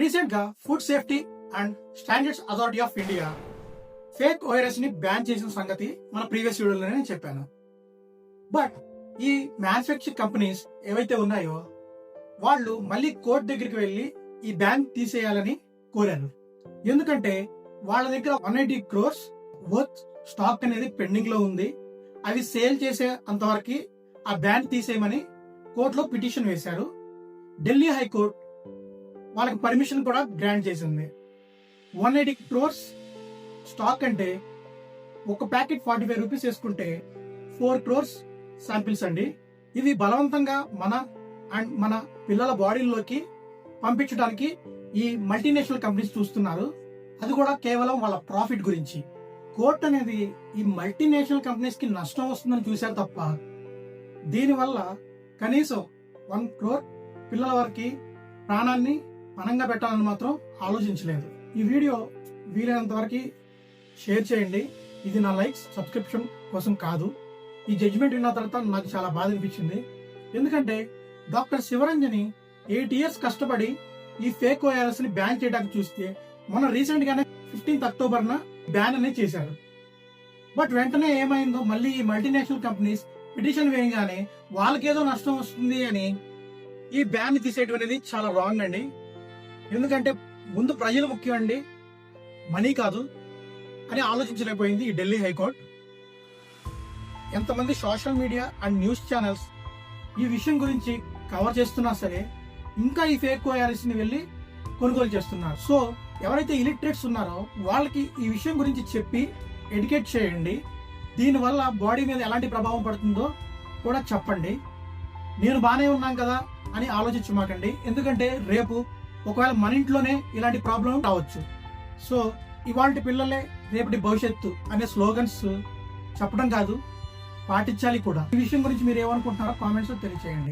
రీసెంట్గా food safety and standards authority of India fake ఓఆర్ఎస్ని ban చేసిన సంగతి మన ప్రీవియస్ వీడియోలోనే నేను చెప్పాను. బట్ ఈ మ్యానుఫ్యాక్చర్ కంపెనీస్ ఏవైతే ఉన్నాయో వాళ్ళు మళ్ళీ కోర్టు దగ్గరికి వెళ్ళి ఈ బ్యాన్ తీసేయాలని కోరారు. ఎందుకంటే వాళ్ళ దగ్గర one eighty crores worth stock అనేది పెండింగ్లో ఉంది. అవి సేల్ చేసే అంతవరకు ఆ బ్యాన్ తీసేయమని కోర్టులో పిటిషన్ వేశారు. ఢిల్లీ హైకోర్టు వాళ్ళకి పర్మిషన్ కూడా గ్రాంట్ చేసింది. వన్ ఎయిటీ క్రోర్స్ స్టాక్ అంటే ఒక ప్యాకెట్ ఫార్టీ ఫైవ్ రూపీస్ వేసుకుంటే ఫోర్ క్రోర్స్ శాంపిల్స్ అండి. ఇవి బలవంతంగా మన అండ్ మన పిల్లల బాడీల్లోకి పంపించడానికి ఈ మల్టీనేషనల్ కంపెనీస్ చూస్తున్నారు. అది కూడా కేవలం వాళ్ళ ప్రాఫిట్ గురించి. కోర్ట్ అనేది ఈ మల్టీనేషనల్ కంపెనీస్కి నష్టం వస్తుందని చూశారు తప్ప దీనివల్ల కనీసం వన్ క్రోర్ పిల్లల వరకు ప్రాణాన్ని పనంగా పెట్టాలని మాత్రం ఆలోచించలేదు. ఈ వీడియో వీలైనంత వరకు షేర్ చేయండి. ఇది నా లైక్స్ సబ్స్క్రిప్షన్ కోసం కాదు. ఈ జడ్జిమెంట్ విన్న తర్వాత నాకు చాలా బాధ అనిపించింది. ఎందుకంటే డాక్టర్ శివరంజని ఎయిట్ ఇయర్స్ కష్టపడి ఈ ఫేక్ ఓఆర్ఎస్ని బ్యాన్ చేయడానికి చూస్తే మొన్న రీసెంట్ గానే ఫిఫ్టీన్త్ అక్టోబర్ న బ్యాన్ అనేది చేశారు. బట్ వెంటనే ఏమైందో మళ్ళీ ఈ మల్టీనేషనల్ కంపెనీస్ పిటిషన్ వేయగానే వాళ్ళకేదో నష్టం వస్తుంది అని ఈ బ్యాన్ తీసేయడం అనేది చాలా రాంగ్ అండి. ఎందుకంటే ముందు ప్రజలు ముఖ్యం అండి. మనీ కాదు. అని ఆలోచించలేకపోయింది ఈ ఢిల్లీ హైకోర్టు. ఎంతమంది social media and news channels ఈ విషయం గురించి కవర్ చేస్తున్నా సరే ఇంకా ఈ ఫేక్ ఓఆర్ఎస్ని వెళ్ళి కొనుగోలు చేస్తున్నారు. సో ఎవరైతే ఇలిటరేట్స్ ఉన్నారో వాళ్ళకి ఈ విషయం గురించి చెప్పి ఎడ్యుకేట్ చేయండి. దీనివల్ల బాడీ మీద ఎలాంటి ప్రభావం పడుతుందో కూడా చెప్పండి. నేను బాగానే ఉన్నాను కదా అని ఆలోచించమాకండి. ఎందుకంటే రేపు ఒకవేళ మన ఇంట్లోనే ఇలాంటి ప్రాబ్లం రావచ్చు. సో ఇవాళ పిల్లలే రేపటి భవిష్యత్తు అనే స్లోగన్స్ చెప్పడం కాదు పాటించాలి కూడా. ఈ విషయం గురించి మీరు ఏమనుకుంటున్నారో కామెంట్స్ తెలియజేయండి